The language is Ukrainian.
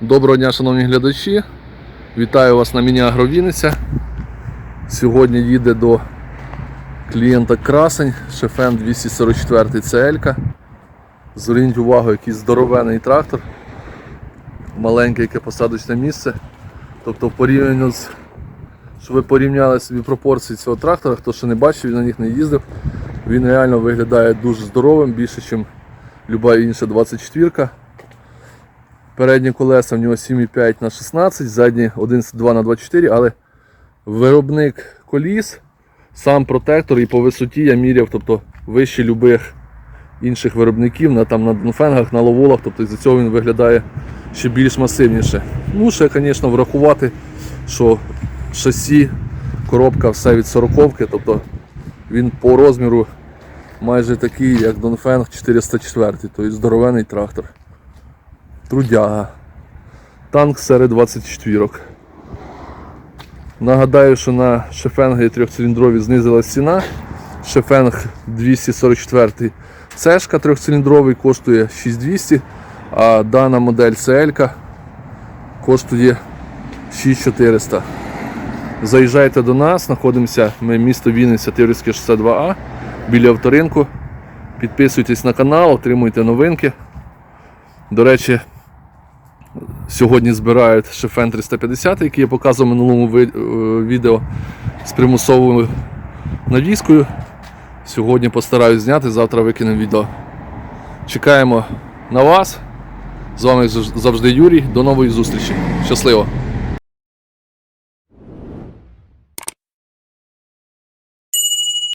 Доброго дня, шановні глядачі. Вітаю вас на міні-агро Вінниця. Сьогодні їде до клієнта Красень, шефен 244 CL. Зверніть увагу, який здоровений трактор. Маленьке яке посадочне місце. Тобто в порівнянні з. Щоб ви порівняли собі пропорції цього трактора, хто ще не бачив, він на них не їздив. Він реально виглядає дуже здоровим, більше, ніж люба інша 24 Передні колеса в нього 7,5 на 16, задні 11,2 на 24, але виробник коліс, сам протектор і по висоті я міряв, тобто вище любих інших виробників на, там, на донфенгах, на ловолах, тобто за цього він виглядає ще більш масивніше. Ну, ще, звісно, врахувати, що шасі, коробка все від 40 тобто він по розміру майже такий, як Донфенг 404, тобто здоровений трактор. Трудяга. Танк серед 24. Нагадаю, що на шефенги трьохциліндрові знизилась ціна. Шефенг 244 Цешка трьохциліндровий коштує 6200, а дана модель CL коштує 6400. Заїжджайте до нас, знаходимося ми місто Вінниця, Тиврівське 62А, біля авторинку. Підписуйтесь на канал, отримуйте новинки. До речі, Сьогодні збирають шефен 350, який я показував в минулому е, відео з примусовою навіскою. Сьогодні постараюсь зняти, завтра викину відео. Чекаємо на вас. З вами завжди Юрій. До нової зустрічі. Щасливо!